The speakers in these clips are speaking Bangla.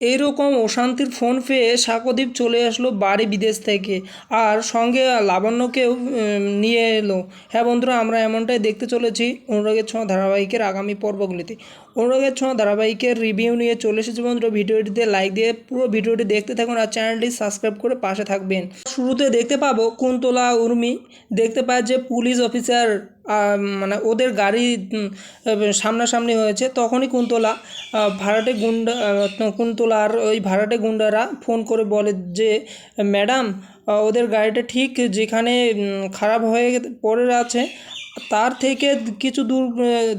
এইরকম অশান্তির ফোন পেয়ে সাকদীপ চলে আসলো বাড়ি বিদেশ থেকে। আর সঙ্গে লাবণ্যকেও নিয়ে এলো। হ্যাঁ বন্ধুরা, আমরা এমনটাই দেখতে চলেছি অনুরাগের ছোঁয়া ধারাবাহিকের আগামী পর্বগুলিতে। অনুরাগের ছোঁয়া ধারাবাহিকের রিভিউ নিয়ে চলে এসেছি বন্ধুরা। ভিডিওটিতে লাইক দিয়ে পুরো ভিডিওটি দেখতে থাকুন আর চ্যানেলটি সাবস্ক্রাইব করে পাশে থাকবেন। শুরুতে দেখতে পাবো কুন্তলা উর্মি। দেখতে পায় যে পুলিশ অফিসার মানে ওদের গাড়ি সামনাসামনি হয়েছে, তখনই কুন্তলা ভাড়াটে গুন্ডা কুন্তলার ওই ভাড়াটে গুন্ডারা ফোন করে বলে যে, ম্যাডাম ওদের গাড়িটা ঠিক যেখানে খারাপ হয়ে পড়ে আছে, তার থেকে কিছু দূর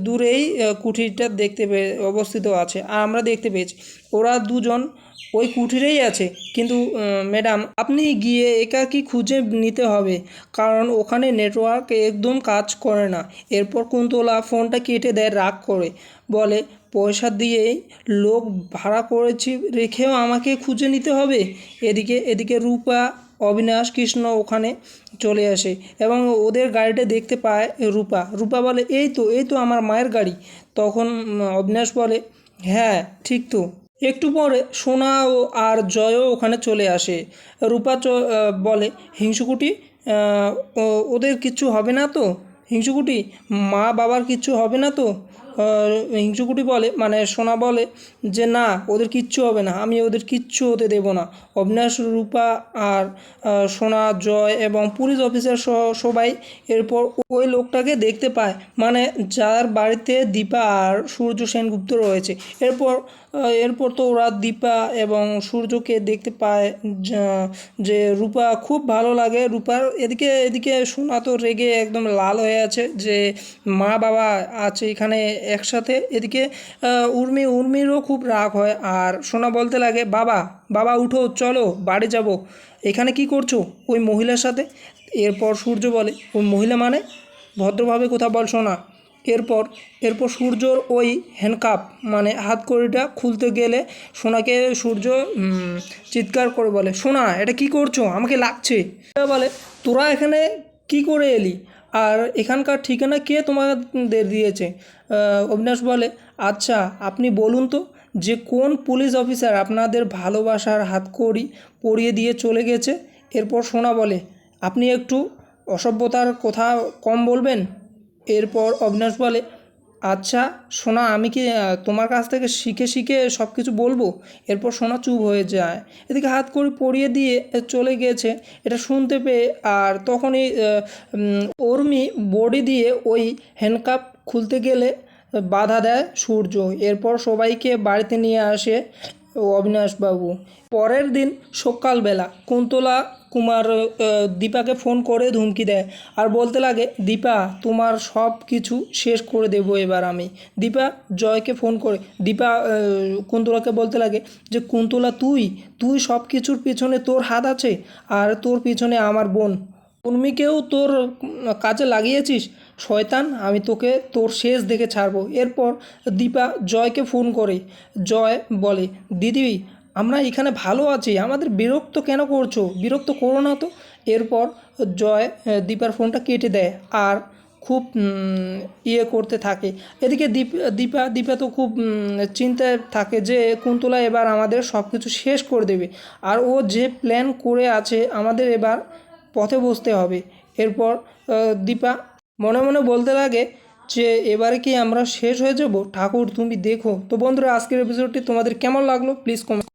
দূরেই কুঠিরটা দেখতে পেয়ে, অবস্থিত আছে। আর আমরা দেখতে পেয়েছি। ওরা দুজন ওই কুঠিরেই আছে। কিন্তু ম্যাডাম, আপনি গিয়ে একাকি খুঁজে নিতে হবে, কারণ ওখানে নেটওয়ার্ক একদম কাজ করে না। এরপর কুন্তলা ফোনটা কেটে দেয়, রাগ করে। বলে, পয়সা দিয়েই লোক ভাড়া করেছি রেখেও আমাকে খুঁজে নিতে হবে? এদিকে এদিকে রূপা, অবিনাশ, কৃষ্ণ ওখানে চলে আসে এবং ওদের গাড়িটা দেখতে পায় রূপা। রূপা বলে, এই তো এই তো আমার মায়ের গাড়ি। তখন অবিনাশ বলে হ্যাঁ ঠিক তো। একটু পরে সোনা ও আর জয়ও ওখানে চলে আসে। রূপা বলে, হিংসুকুটি ওদের কিচ্ছু হবে না তো? হিংসুকুটি, মা বাবার কিচ্ছু হবে না তো? হিংসুকুটি বলে মানে সোনা বলে যে, না, ওদের কিচ্ছু হবে না, আমি ওদের কিচ্ছু হতে দেব না। অবিনাশ, রূপা আর সোনা, জয় এবং পুলিশ অফিসার সহ সবাই এরপর ওই লোকটাকে দেখতে পায়। মানে যার বাড়িতে দীপা আর সূর্য সেনগুপ্ত রয়েছে। এরপর এরপর তো ওরা দীপা এবং সূর্যকে দেখতে পায়, যে রূপা খুব ভালো লাগে। রূপার এদিকে এদিকে সোনা তো রেগে একদম লাল হয়ে আছে যে মা বাবা আছে এখানে একসাথে। এদিকে উর্মি, উর্মিরও খুব রাগ হয় আর সোনা বলতে লাগে, বাবা বাবা উঠো, চলো, বাড়ি যাব। এখানে কি করছ? ওই মহিলার সাথে। এরপর সূর্য বলে, ওই মহিলা মানে? ভদ্রভাবে কথা বল সোনা। এরপর এরপর সূর্যর ওই হ্যান্ডকাপ মানে হাতকড়িটা খুলতে গেলে সোনাকে সূর্য চিৎকার করে বলে, সোনা, এটা কি করছ? আমাকে লাগছে। বলে, তোরা এখানে কি করে এলি? আর এখানকার ঠিকানা কে তোমাদের দিয়েছে? অবিনাশ বলে আচ্ছা আপনি বলুন তো, যে কোন পুলিশ অফিসার আপনাদের ভালোবাসার হাতকড়ি পরিয়ে দিয়ে চলে গেছে? এরপর সোনা বলে, আপনি একটু অসভ্যতার কথা কম বলবেন? এরপর অবিনাশ বলে আচ্ছা সোনা, আমি কি তোমার কাছ থেকে শিখে শিখে সব কিছু বলব? এরপর সোনা চুপ হয়ে যায়। এদিকে হাত করে পরিয়ে দিয়ে চলে গেছে এটা শুনতে পেয়ে আর তখনই উর্মি বডি দিয়ে ওই হ্যান্ডকাপ খুলতে গেলে বাধা দেয় সূর্য। এরপর সবাইকে বাড়িতে নিয়ে আসে। অবিনাশবাবু পরের দিন সকালবেলা কুন্তলা কুমার দীপাকে ফোন করে ধুমকি দেয় আর বলতে লাগে, দীপা, তোমার সব কিছু শেষ করে দেবো এবার আমি। দীপা জয়কে ফোন করে, দীপা কুন্তলাকে বলতে লাগে যে, কুন্তলা, তুই তুই সব কিছুর পিছনে তোর হাত আছে আর তোর পিছনে আমার বোন। উর্মিকেও তোর কাজে লাগিয়েছিস? শয়তান, আমি তোকে তোর শেষ দেখে ছাড়বো। এরপর দীপা জয়কে ফোন করে। জয় বলে, দিদি, আমরা এখানে ভালো আছি, আমাদের বিরক্ত কেন করছ? বিরক্ত করো না তো। এরপর জয়, দীপার ফোনটা কেটে দেয় আর খুব ইয়ে করতে থাকে। এদিকে দীপ, দীপা দীপা তো খুব চিন্তায় থাকে যে কুন্তলা এবার আমাদের সব কিছু শেষ করে দেবে। আর ও যে প্ল্যান করে আছে, আমাদের এবার পথে বসতে হবে। এরপর দীপা মনে মনে বলতে লাগে যে এবারে কি আমরা শেষ হয়ে যাব? ঠাকুর, তুমি দেখো। তো বন্ধুরা, আজকের এপিসোডটি তোমাদের কেমন লাগল? Please comment